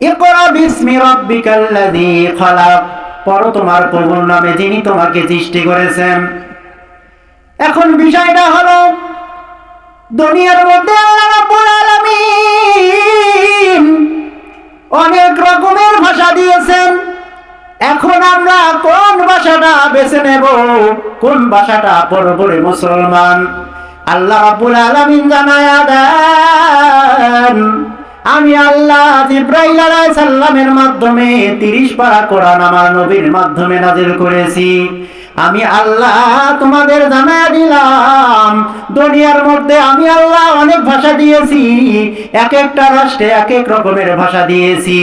ইকরা বিসমি রাব্বিকাল্লাযী খালাক। পড়ো তোমার প্রভুর নামে যিনি তোমাকে সৃষ্টি করেছেন। এখন বিষয়টা হলো, দুনিয়ার মধ্যে অনেক রকমের ভাষা দিয়েছেন। এখন আমরা কোন ভাষাটা বেছে নেব? কোন ভাষাটা পড়বরে মুসলমান? আল্লাহ রাব্বুল আলামিন জানায়া দেন আমি আল্লাহ সাল্লামের মাধ্যমে 30 পারা কোরআন আমার নবীর মাধ্যমে নাজিল করেছি। আমি আল্লাহ তোমাদের জানায়া দিলাম। দুনিয়ার মধ্যে আমি আল্লাহ অনেক ভাষা দিয়েছি। এক একটা রাষ্ট্রে এক এক রকমের ভাষা দিয়েছি।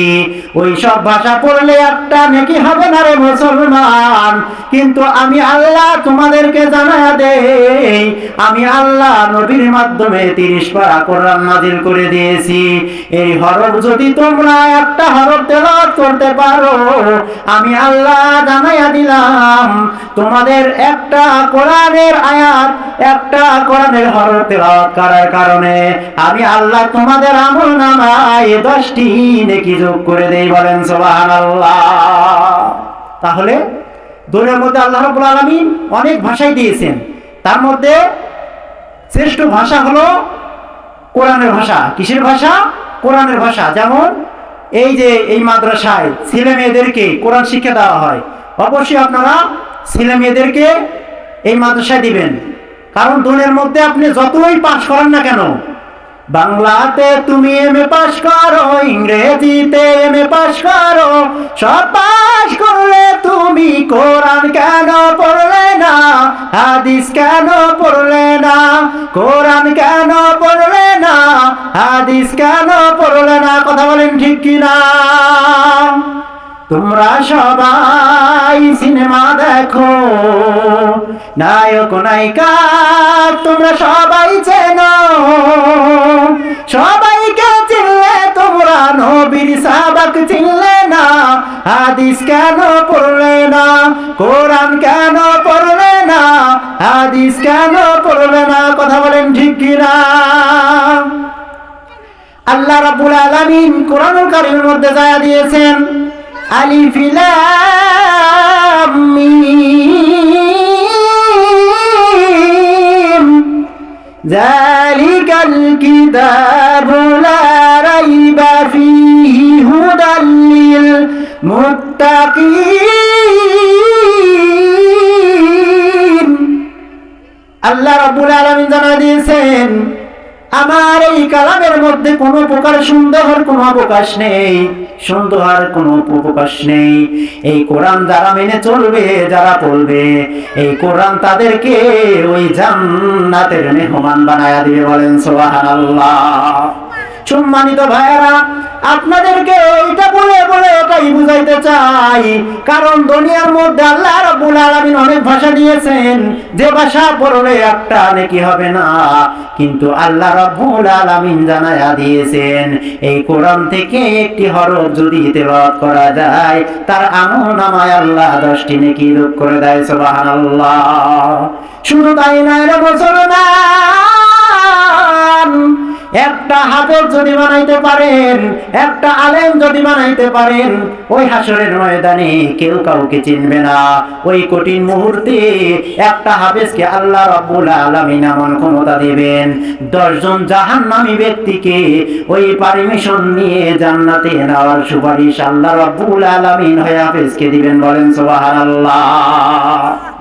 ওই সব ভাষা পড়লে একটা নাকি হবে না রে মুসলমান। কিন্তু আমি আল্লাহ তোমাদেরকে জানায়া দেই। আমি আল্লাহ নবীর মাধ্যমে তিরিশ পারা কোরআন নাজিল করে দিয়েছি। এই হরফ যদি তোমরা একটা হরফ তেলাওয়াত করতে পারো, আমি আল্লাহ জানাইয়া দিলাম। তোমাদের একটা কোরআনের আয়াত, একটা কোরআনের হরফ তেলাওয়াত করার কারণে আমি আল্লাহ তোমাদের আমল নামায় দশটি নেকি যোগ করে দেই বলেন, সুবহানাল্লাহ। তাহলে দোলের মধ্যে আল্লাহ রাব্বুল আলামিন অনেক ভাষাই দিয়েছেন। তার মধ্যে শ্রেষ্ঠ ভাষা হলো কোরআনের ভাষা। কিসের ভাষা? কোরআনের ভাষা। যেমন এই যে এই মাদ্রাসায় ছেলে মেয়েদেরকে কোরআন শিক্ষা দেওয়া হয়, অবশ্যই আপনারা ছেলে মেয়েদেরকে এই মাদ্রাসায় দিবেন। কারণ দোলের মধ্যে আপনি যতই পাশ করেন না কেন, বাংলাতে তুমি এম এ পাশ করো, ইংরেজিতে এম এ পাশ করো, সব পাশ করলে তুমি কোরআন কেন পড়লে না, হাদিস কেন পড়লে না, কোরআন কেন পড়লে না, হাদিস কেন পড়লে না, কথা বলেন ঠিক কিনা? তোমরা সবাই সিনেমা দেখো। নায়ক নায়িকা তোমরা সবাই চেনো। সবাইকে চিনলে তোমরা নবীর সাবাক চিনলে না। হাদিস কেন পড়লে না? কোরআন কেন পড়লে না? হাদিস কেন পড়লে না? কথা বলেন ঠিক কিনা? আল্লাহ রাব্বুল আলামিন কোরআনুল কারীমের মধ্যে জায়া দিয়েছেন আল্লাহ রাব্বুল জানা দিয়েছেন আমার এই কালামের মধ্যে কোনো প্রকার সুন্দর কোনো অবকাশ নেই। সন্দেহের কোনো প্রকাশ নেই। এই কোরআন যারা মেনে চলবে, যারা পড়বে এই কোরআন তাদেরকে ওই জান্নাতের মেহমান বানায়া দিবে বলেন, সুবহানাল্লাহ। সম্মানিত ভাইয়েরা, আপনাদেরকে এইটা বলে বলে এটাই বুঝাইতে চাই। কারণ দুনিয়ার মধ্যে আল্লাহ রাব্বুল আলামিন অনেক ভাষা দিয়েছেন, যে ভাষা পড়লে একটা নাকি হবে না। কিন্তু আল্লাহ রাব্বুল আলামিন জানায়া দিয়েছেন, এই কোরআন থেকে একটি হরফ যদি তেলাওয়াত করা যায়, তার আমল নামায় আল্লাহ দশটি নেকি যোগ করে দেয়, সুবহানাল্লাহ। শুধু তাই নয় রে মুসলমান! একটা হাফেজ যদি বানাইতে পারেন, একটা আলেম যদি বানাইতে পারেন, ওই হাসরের ময়দানে কেউ কাউকে চিনবে না। ওই কঠিন মুহূর্তে একটা হাফেজকে আল্লাহ রাব্বুল আলামিন এমন ক্ষমতা দিবেন, দশজন জাহান্নামী ব্যক্তিকে ওই পারমিশন নিয়ে জান্নাতে নেওয়ার সুপারিশ আল্লাহ রাব্বুল আলামিন হয়ে হাফেজকে দিবেন বলেন সুবহানাল্লাহ।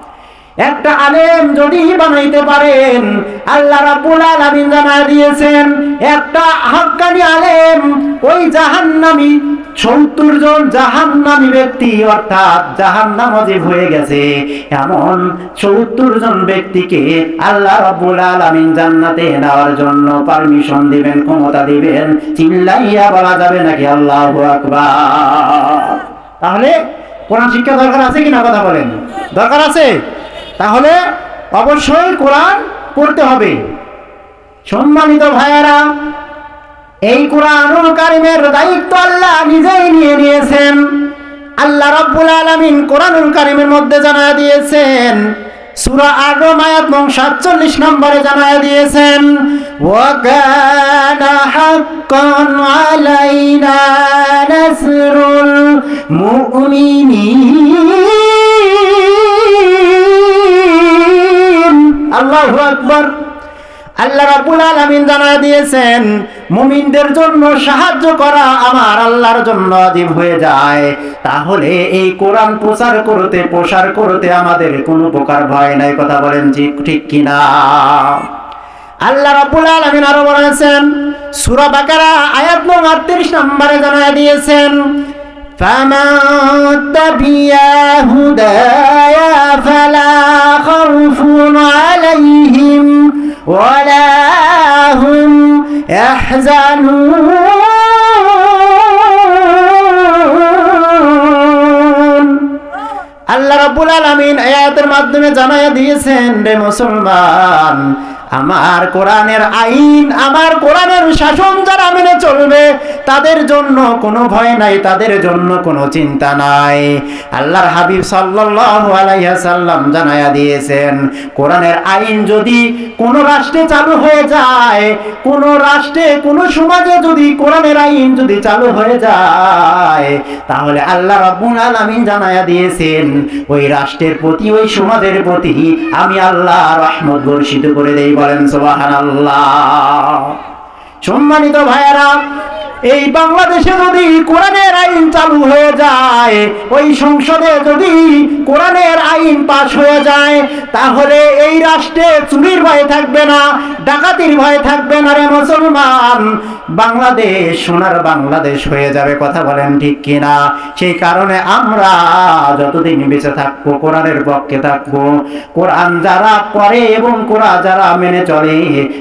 একটা আলেম যদি বানাইতে পারেন, আল্লাহ রাব্বুল আলামিন জানা দিয়েছেন, একটা হাক্কানি আলেম ওই জাহান্নামী, সত্তর জন জাহান্নামী ব্যক্তি, অর্থাৎ জাহান্নাম অজীব হয়ে গেছে। এমন সত্তর জন ব্যক্তিকে আল্লাহ রাব্বুল আলামিন জান্নাতে নেওয়ার জন্য পারমিশন দিবেন, ক্ষমতা দিবেন, চিল্লাইয়া বলা যাবে নাকি? আল্লাহু আকবার। তাহলে কোরআন শিক্ষা দরকার আছে কিনা কথা বলেন? দরকার আছে? তাহলে অবশ্যই কোরআন পড়তে হবে। সম্মানিত ভাইয়েরা, এই কোরআনুল কারিমের দায়িত্ব আল্লাহ নিজেই নিয়ে নিয়েছেন। আল্লাহ রাব্বুল আলামিন কোরআনুল কারিমের মধ্যে জানা দিয়েছেন, সূরা আদম আয়াত নং 47 নম্বরে জানা দিয়েছেন আলাইনা মুমিনিন। আল্লাহু আকবার। আল্লাহ রাব্বুল আলামিন জানা দিয়েছেন, মুমিনদের জন্য সাহায্য করা আমার আল্লাহর জন্য আজীব হয়ে যায়। তাহলে এই কোরআন প্রচার করতে, প্রসার করতে আমাদের কোনো প্রকার ভয় নাই, কথা বলেন ঠিক ঠিক কিনা? আল্লাহ রাব্বুল আলামিন আরও বলেছেন, সূরা বাকারা আয়াত নম্বর 38 নম্বরে জানা দিয়েছেন فمن تبع هدايا فلا خوف عليهم ولا هم يحزنون আল্লাহ রাব্বুল আলামিন আয়াতের মাধ্যমে জানায়া দিয়েছেন রে মুসলমান আমার কোরআনের আইন, আমার কোরআনের শাসন যারা মেনে চলবে, তাদের জন্য কোনো ভয় নাই, তাদের জন্য কোনো চিন্তা নাই। আল্লাহর হাবিব সাল্লাল্লাহু আলাইহি সাল্লাম জানায়া দিয়েছেন, কোরআনের আইন যদি কোন রাষ্ট্রে চালু হয়ে যায়, কোন রাষ্ট্রে, কোন সমাজে যদি কোরআনের আইন যদি চালু হয়ে যায়, তাহলে আল্লাহ রাব্বুল আলামিন জানায়া দিয়েছেন, ওই রাষ্ট্রের প্রতি, ওই সমাজের প্রতি আমি আল্লাহ রহমত বর্ষিত করে দেই বলেন সুবাহ সম্মানিত ভাইয়েরা এই বাংলাদেশে যদি কোরআনের আইন চালু হয়ে যায়, ওই সংসদে যদি কোরআনের আইন পাশ হয়ে যায়, তাহলে এই রাষ্ট্রে চুরির ভয় থাকবে না, ডাকাতির ভয় থাকবে না রে মুসলমান। বাংলাদেশ, সোনার বাংলাদেশ হয়ে যাবে, কথা বলেন ঠিক কিনা? সেই কারণে আমরা যতদিন বেঁচে থাকব, কোরআনের পক্ষে থাকব, কোরআন যারা পড়ে এবং কোরআন যারা মেনে চলে,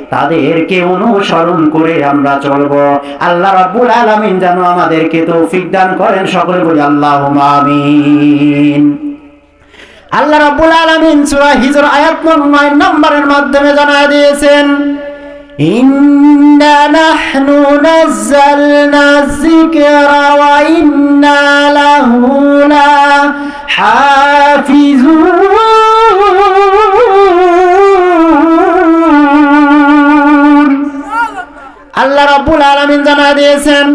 তাদেরকে অনুসরণ করে আমরা চলবো। আল্লাহ রাব্বুল আলামিন যেন আমাদেরকে তৌফিক দান করেন। সকলে বলি আল্লাহুম্মা আমিন। আল্লাহ রাব্বুল আলামিন সূরা হিজর আয়াত নম্বর 9 নম্বরের মাধ্যমে জানায় দিয়েছেন, ইন্না নাহনু নাযালনা যিকরা ওয়া ইন্না লাহু রাব্বুল আলামিন জানা দিয়েছেন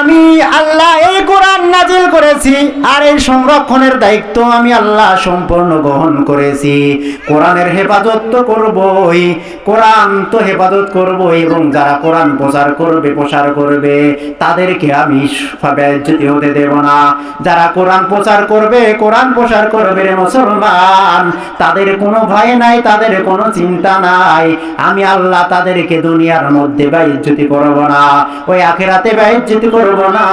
আমি আল্লাহ এই কোরআন নাজিল করেছি আর এই সংরক্ষণের দায়িত্ব আমি আল্লাহ সম্পূর্ণ গ্রহণ করেছি। কোরআনের হেফাজত তো করবই, কোরআন তো হেফাজত করব এবং যারা কোরআন প্রচার করবে, প্রসার করবে, তাদেরকে আমি বেজ্জতি হতে দেব না। যারা কোরআন প্রচার করবে, কোরআন প্রসার করবে মুসলমান, তাদের কোনো ভয় নাই, তাদের কোনো চিন্তা নাই। আমি আল্লাহ তাদেরকে দুনিয়ার মধ্যে বেজ্জতি করব না। ওই আখেরাতে বেজ্জতি করব না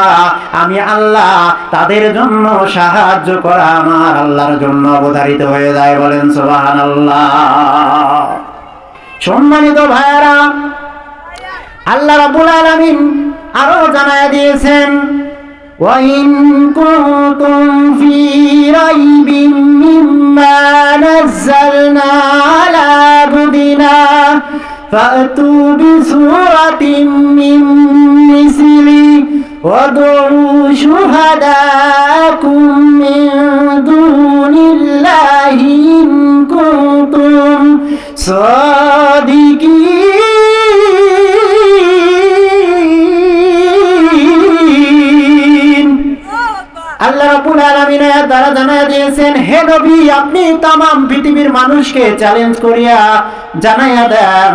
আমি আল্লাহ তাদের জন্য সাহায্য করা আমার আল্লাহর জন্য অবধারিত হয়ে যায় বলেন সোবাহান আল্লাহ সম্মানিত ভাইয়ারা আল্লাহ রাবুল আলামিন আরো জানায় দিয়েছেন وإن كنتم في ريب مما نزلنا على عبدنا فأتوا بسورة من مثله وادعوا شهداءكم من دون الله إن كنتم صادقين আল্লাহ রাব্বুল আলামিন এর দ্বারা জানায় দিয়েছেন হে নবী আপনি তামাম পৃথিবীর মানুষকে চ্যালেঞ্জ করিয়া জানাইয়া দেন,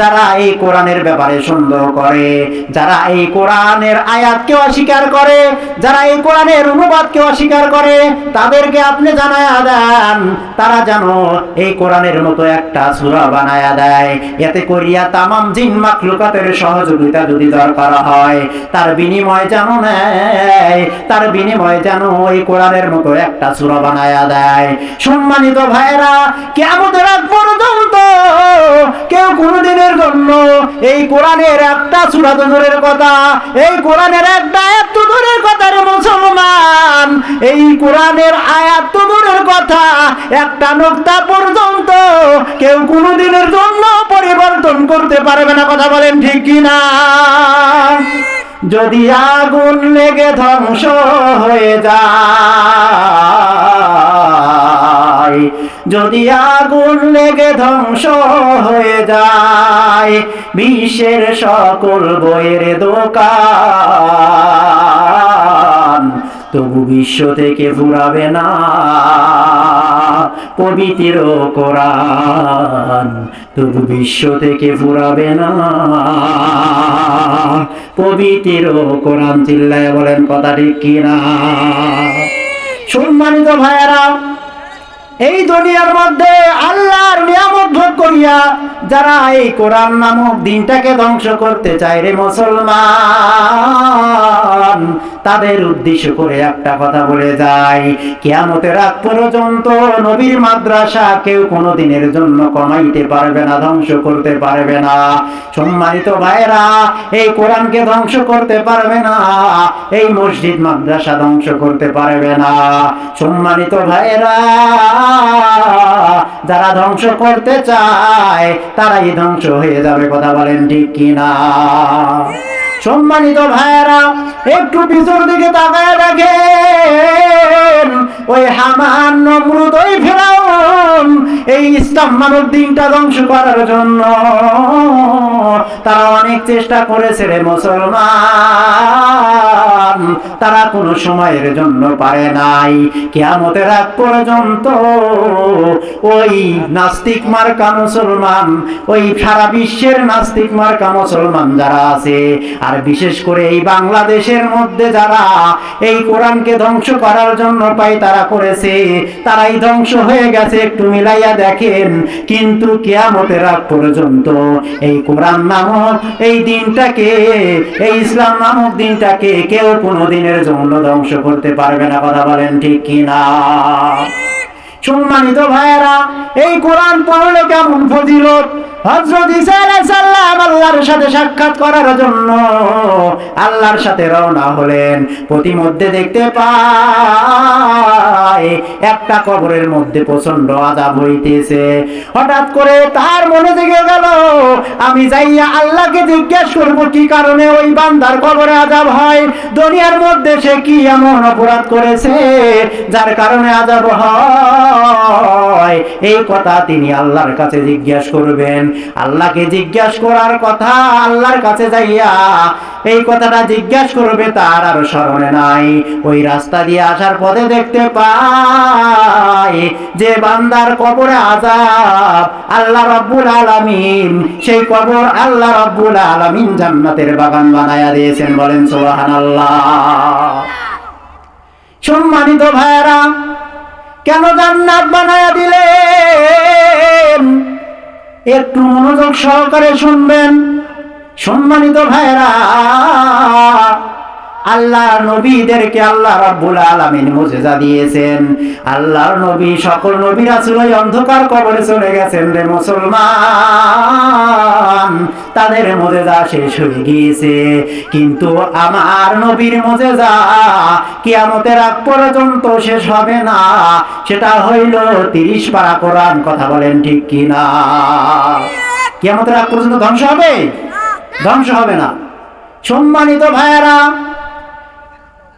যারা এই কোরআনের ব্যাপারে সন্দেহ করে, যারা এই কোরআনের আয়াতকে অস্বীকার করে, যারা এই কোরআনের অনুবাদকে অস্বীকার করে, তাদেরকে আপনি জানাইয়া দেন, তারা যেন এই কোরআনের মতো একটা সূরা বানায়া দেয়। এতে করিয়া তামাম জিন মাখলুকাতের সহযোগিতা যদি দরকার হয়, তার বিনিময় যেন নেয়, তার বিনিময় যেন ওই কোরআনের মতো একটা সূরা বানায়া দেয়। সম্মানিত ভাইরা কেমন পর্যন্ত কেউ কোনদিনের জন্য এই কোরআনের একটা সূরা তো দূরের কথা, এই কোরআনের একটা আয়াত তো দূরের কথা রে মুসলমান। এই কোরআনের আয়াত তো দূরের কথা, একটা নোক্তা পর্যন্ত কেউ কোনদিনের জন্য পরিবর্তন করতে পারবে না, কথা বলেন ঠিক কিনা? যদি আগুন লেগে ধ্বংস হয়ে যায়, যদি আগুন লেগে ধ্বংস হয়ে যায় বিশ্বের সকল বইয়ের দোকান তবু বিশ্ব থেকে ফুরাবে না। পবিত্র কোরআন। তবু বিশ্ব থেকে ফুরাবে না। পবিত্র কোরআন চিল্লায় বলেন কথা ঠিক কিনা? সম্মানিত ভাইয়েরা এই দুনিয়ার মধ্যে আল্লাহর নিয়ামত ভোগ করিয়া যারা এই কোরআন নামক দিনটাকে ধ্বংস করতে চায় রে মুসলমান, তাদের উদ্দেশ্য করে একটা কথা বলে যায় কেয়ামতের আগ পর্যন্ত নবীর মাদ্রাসা কেউ কোনো দিনের জন্য কমাইতে পারবে না, ধ্বংস করতে পারবে না। সম্মানিত ভাইরা এই কোরআনকে ধ্বংস করতে পারবে না, এই মসজিদ মাদ্রাসা ধ্বংস করতে পারবে না। সম্মানিত ভাইরা যারা ধ্বংস করতে চায় তারাই ধ্বংস হয়ে যাবে কথা বলেন ঠিক কিনা? সম্মানিত ভাইয়েরা, একটু পিছন দিকে তাকায় দেখেন, ওই হামান, নমরুদ, ওই ফেরাউন, এই ইসলাম মানব দিনটা ধ্বংস করার জন্য তারা অনেক চেষ্টা করেছে রে মুসলমান। তারা কোনো সময়ের জন্য পারে নাই। কেয়ামতের আগ পর্যন্ত ওই নাস্তিক মার্কা মুসলমান, ওই সারা বিশ্বের নাস্তিক মার্কা মুসলমান যারা আছে আর বিশেষ করে এই বাংলাদেশের মধ্যে যারা এই কোরআনকে ধ্বংস করার জন্য পাই তারা করেছে, তারাই ধ্বংস হয়ে গেছে, একটু মিলাইয়া দেখেন। কিন্তু কেয়ামতের আগ পর্যন্ত এই কোরআন নামক এই দিনটাকে, এই ইসলাম নামক দিনটাকে কেউ কোনো দিনের জন্য ধ্বংস করতে পারবে না, কথা বলেন ঠিক কিনা? সম্মানিত ভাইয়েরা, এই কোরআন পড়লে কেমন ফজিলত? হযরত ঈসা আলাইহিস সালাম আল্লাহর সাথে সাক্ষাৎ করার জন্য আল্লাহর সাথে রওনা হলেন। প্রতিমধ্যে দেখতে পায়, একটা কবরের মধ্যে প্রচণ্ড আযাব হইতেছে। হঠাৎ করে তার মনে জেগে গেল, আমি যাইয়া আল্লাহকে জিজ্ঞেস করব, কি কারণে ওই বান্দার কবরে আযাব হয়? দুনিয়ার মধ্যে সে কি এমন অপরাধ করেছে যার কারণে আযাব হয়? এই কথা তিনি আল্লাহর কাছে জিজ্ঞাসা করবেন। আল্লাহকে জিজ্ঞাসা করার কথা, আল্লাহর কাছে যাইয়া এই কথাটা জিজ্ঞাসা করবে, তার আর স্মরণে নাই। ওই রাস্তা দিয়ে আসার পথে দেখতে পায় যে বান্দার কবরে আজাব আল্লাহ রাব্বুল আলামিন। সেই কবর আল্লাহ রাব্বুল আলামিন জান্নাতের বাগান বানায়া দিয়েছেন, বলেন সুবহানাল্লাহ। সম্মানিত ভাইরা কেন জান্নাত বানায়া দিলেন? একটু মনোযোগ সহকারে শুনবেন। সম্মানিত ভাইরা আল্লাহ নবীদেরকে আল্লাহ রাব্বুল আলামিন মুজিজা দিয়েছেন। আল্লাহর নবী, সকল নবী রাসূল ওই অন্ধকার কবরে চলে গেছেন রে মুসলমান। তাদের মুজিজা শেষ হয়ে গিয়েছে। কিন্তু আমার নবীর মুজিজা কিয়ামতের আগ পর্যন্ত শেষ হবে না। সেটা হইল 30 পারা কোরআন কথা বলেন ঠিক কি না কিয়ামতের আগ পর্যন্ত ধ্বংস হবে? ধ্বংস হবে না। সম্মানিত ভাইয়েরা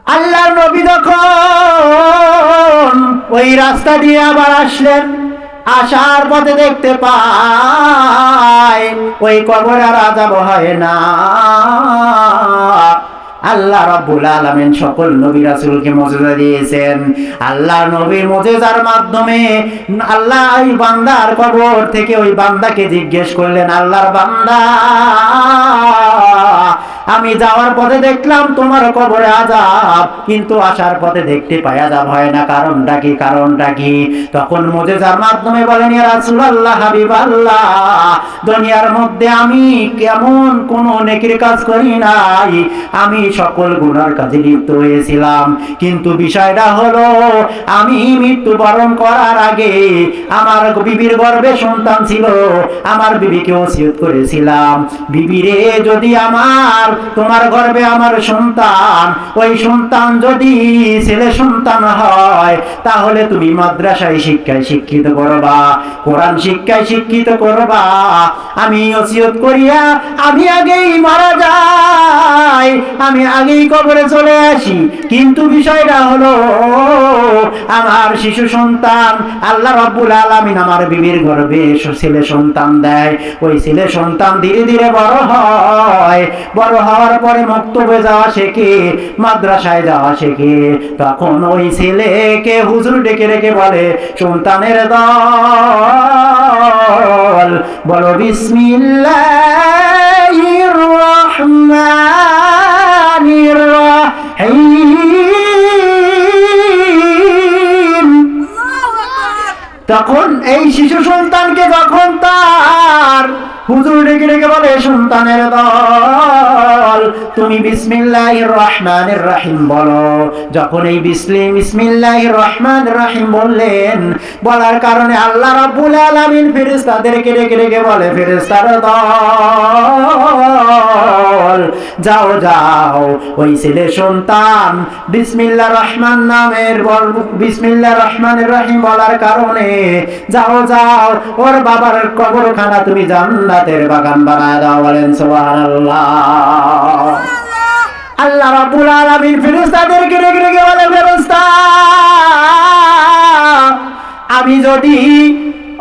আল্লাহর নবী যখন ওই রাস্তা দিয়ে আবার আসলেন, আসার পথে দেখতে পায় ওই কবর আর আজাব হয় না। আল্লাহ রাব্বুল আলামিন সকল নবী রাসূলকে মর্যাদা দিয়েছেন। আল্লাহ নবীর মর্যাদার মাধ্যমে আল্লাহ ওই বান্দার কবর থেকে ওই বান্দাকে জিজ্ঞেস করলেন, আল্লাহর বান্দা আমি যাওয়ার পথে দেখলাম তোমার কবরে আজাব কিন্তু আসার পথে দেখতে পাই আজাব হয় না। কারণটা কি? কারণটা কি? তখন মুজেজার মাধ্যমে বলেন রাসূলুল্লাহ, হাবিবাল্লাহ, দুনিয়ার মধ্যে আমি কেমন কোন নেকির কাজ করি নাই। আমি সকল গুনার কাজে লিপ্ত হয়েছিলাম। কিন্তু বিষয়টা হলো, আমি মৃত্যুবরণ করার আগে আমার বিবির গর্ভে সন্তান ছিল। আমার বিবিকে ওসিয়ত করেছিলাম। বিবিরে যদি আমার তোমার গর্ভে আমার সন্তান, ওই সন্তান যদি ছেলে সন্তান হয়, তাহলে তুমি মাদ্রাসায় শিক্ষায় শিক্ষিত করবা, কোরআন শিক্ষায় শিক্ষিত করবা। আমি ওসিয়ত করিয়া আমি আগেই মারা যাই, আমি আগেই কবরে চলে আসি। কিন্তু বিষয়টা হলো, আমার শিশু সন্তান, আল্লাহ রাব্বুল আলামিন আমার বিবির গর্বে ছেলে সন্তান দেয়। ওই ছেলে সন্তান ধীরে ধীরে বড় হয়, বড় হওয়ার পরে মক্তবে যাওয়া শেখে, মাদ্রাসায় যাওয়া শেখে। তখন ওই ছেলেকে হুজুর ডেকে রেখে বলে সন্তানের দল, বলো রহিম। তখন এই শিশু সন্তানকে যখন তার হুজুর ডেকে ডেকে বলে সন্তানের দল তুমি বিসমিল্লাহির রহমানির রহিম বলো। যখন এই বিসলিম বিসমিল্লাহির রহমানির রহিম বললেন, বলার কারণে আল্লাহ রাব্বুল আলামিন ফেরেশতাদেরকে ডেকে ডেকে বলে, ফেরেশতার দল, যাও যাও, ওই ছেলে সন্তান বিসমিল্লাহ রহমান নামের বল বিসমিল্লাহ রহমানের রহিম বলার কারণে, যাও যাও, ওর বাবার কবরখানা তুমি জান্নাতের বাগান বানায় দাও বলেন, সুবহানাল্লাহ। আল্লাহ রাব্বুল আলামিন ফেরেশতাদেরকে রেগে রেগে বলে ফেরেশতা আমি যদি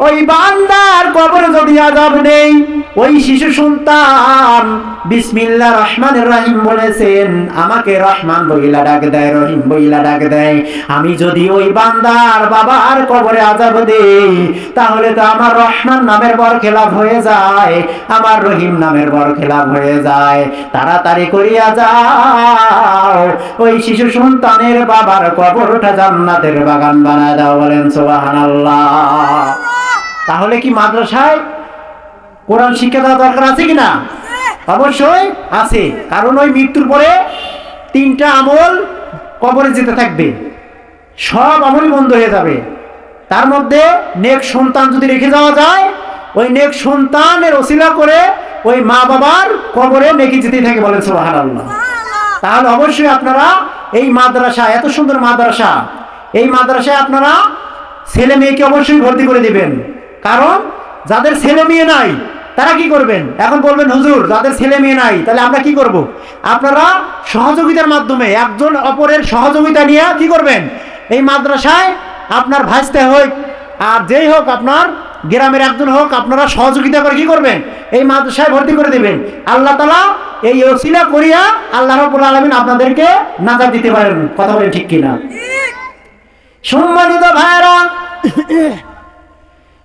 ওই বান্দার কবরে যদি আযাব নেই, ওই শিশু সন্তান বিসমিল্লাহ রহমান রহিম বলেছেন, আমাকে রহমান বইলা ডাক দেয়, রহিম বইলা ডাক দেয়। আমি যদি ওই বান্দার বাবার কবরে আজাব দেই, তাহলে তো আমার রহমান নামের বর খেলাপ হয়ে যায়, আমার রহিম নামের বর খেলাপ হয়ে যায়। তাড়াতাড়ি করিয়া যাও, ওই শিশু সন্তানের বাবার কবরটা জান্নাতের বাগান বানায় দাও বলেন, সুবহানাল্লাহ। তাহলে কি মাদ্রাসায় কোরআন শিক্ষা দেওয়া দরকার আছে কিনা? অবশ্যই আছে। কারণ ওই মৃত্যুর পরে তিনটা আমল কবরে যেতে থাকবে। সব আমলই বন্ধ হয়ে যাবে। তার মধ্যে নেক সন্তান যদি রেখে যাওয়া যায় ওই নেক সন্তানের অশিলা করে ওই মা বাবার কবরে নেকি যেতেই থাকে বলেন সোহান আল্লাহ তাহলে অবশ্যই আপনারা এই মাদ্রাসা এত সুন্দর মাদ্রাসা এই মাদ্রাসায় আপনারা ছেলে মেয়েকে অবশ্যই ভর্তি করে দিবেন। কারণ যাদের ছেলে মেয়ে নাই তারা কি করবেন? এখন বলবেন হুজুর যাদের ছেলে মেয়ে নাই তাহলে আমরা কি করব? আপনারা সহযোগিতার মাধ্যমে একজন অপরের সহযোগিতা নিয়ে কি করবেন? এই মাদ্রাসায় আপনার ভাসতে হোক আর যেই হোক আপনার গ্রামের একজন হোক আপনারা সহযোগিতা করে কি করবেন? এই মাদ্রাসায় ভর্তি করে দেবেন। আল্লাহ তালা এই ওসিলা করিয়া আল্লাহ রবুল আলমিন আপনাদেরকে নাজার দিতে পারেন। কথা বলেন ঠিক কিনা? সম্মানিত ভাইরা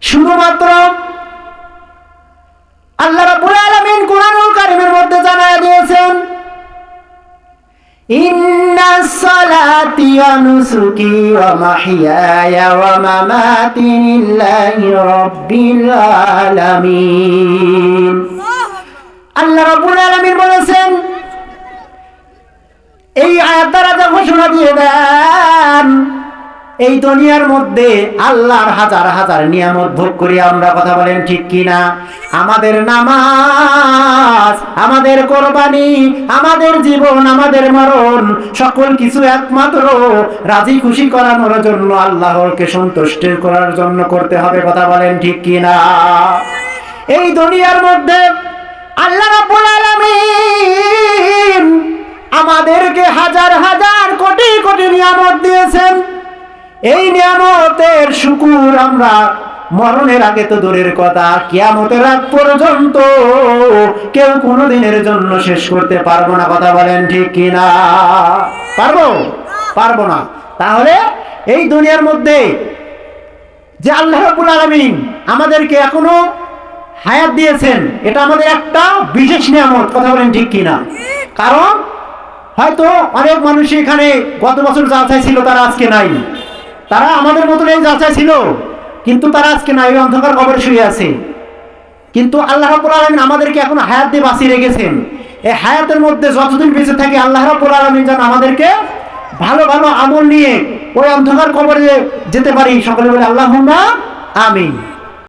শুধুমাত্র আল্লাহ রাব্বুল কোরআনুল কারীমের মধ্যে জানায় দিয়েছেন, ইন্না মামাতি বলেছেন, এই আয়াত দ্বারা ঘোষণা দিয়ে দেন এই দুনিয়ার মধ্যে আল্লাহর হাজার হাজার নিয়ামত ভোগ করি, আমরা কথা বলেন ঠিক কিনা? আমাদের নামাজ, আমাদের কোরবানি, আমাদের জীবন, আমাদের মরণ, সকল কিছু একমাত্র রাজি খুশি করানোর জন্য আল্লাহকে সন্তুষ্ট করার জন্য করতে হবে, কথা বলেন ঠিক কিনা? এই দুনিয়ার মধ্যে আল্লাহ রাব্বুল আলামিন আমাদেরকে হাজার হাজার কোটি কোটি নিয়ামত দিয়েছেন। এই নিয়ামতের শুকুর আমরা মরণের আগে তো দূরের কথা, কিয়ামতের আগ পর্যন্ত কেউ কোনো দিনের জন্য শেষ করতে পারব না, কথা বলেন ঠিক কিনা পারব? পারব না। তাহলে এই দুনিয়ার মধ্যে যে আল্লাহ রাব্বুল আলামিন আমাদেরকে এখনও হায়াত দিয়েছেন, এটা আমাদের একটা বিশেষ নিয়ামত, কথা বলেন ঠিক কিনা কারণ হয়তো অনেক মানুষ এখানে গত বছর যা চাইছিল তারা আজকে নাই। তারা আমাদের মতন এই যাচাই ছিল, কিন্তু তারা আজকে নাই এই অন্ধকার কবরে শুয়ে আছে। কিন্তু আল্লাহ রাব্বুল আলামিন আমাদেরকে এখন হায়াত দিয়ে বাঁচিয়ে রেখেছেন। এই হায়াতের মধ্যে যতদিন বেঁচে থাকে আল্লাহ রাব্বুল আলামিন যেন আমাদেরকে ভালো ভালো আমল নিয়ে ওই অন্ধকার কবরে যেতে পারি। সকলে বলে আল্লাহ আমিন।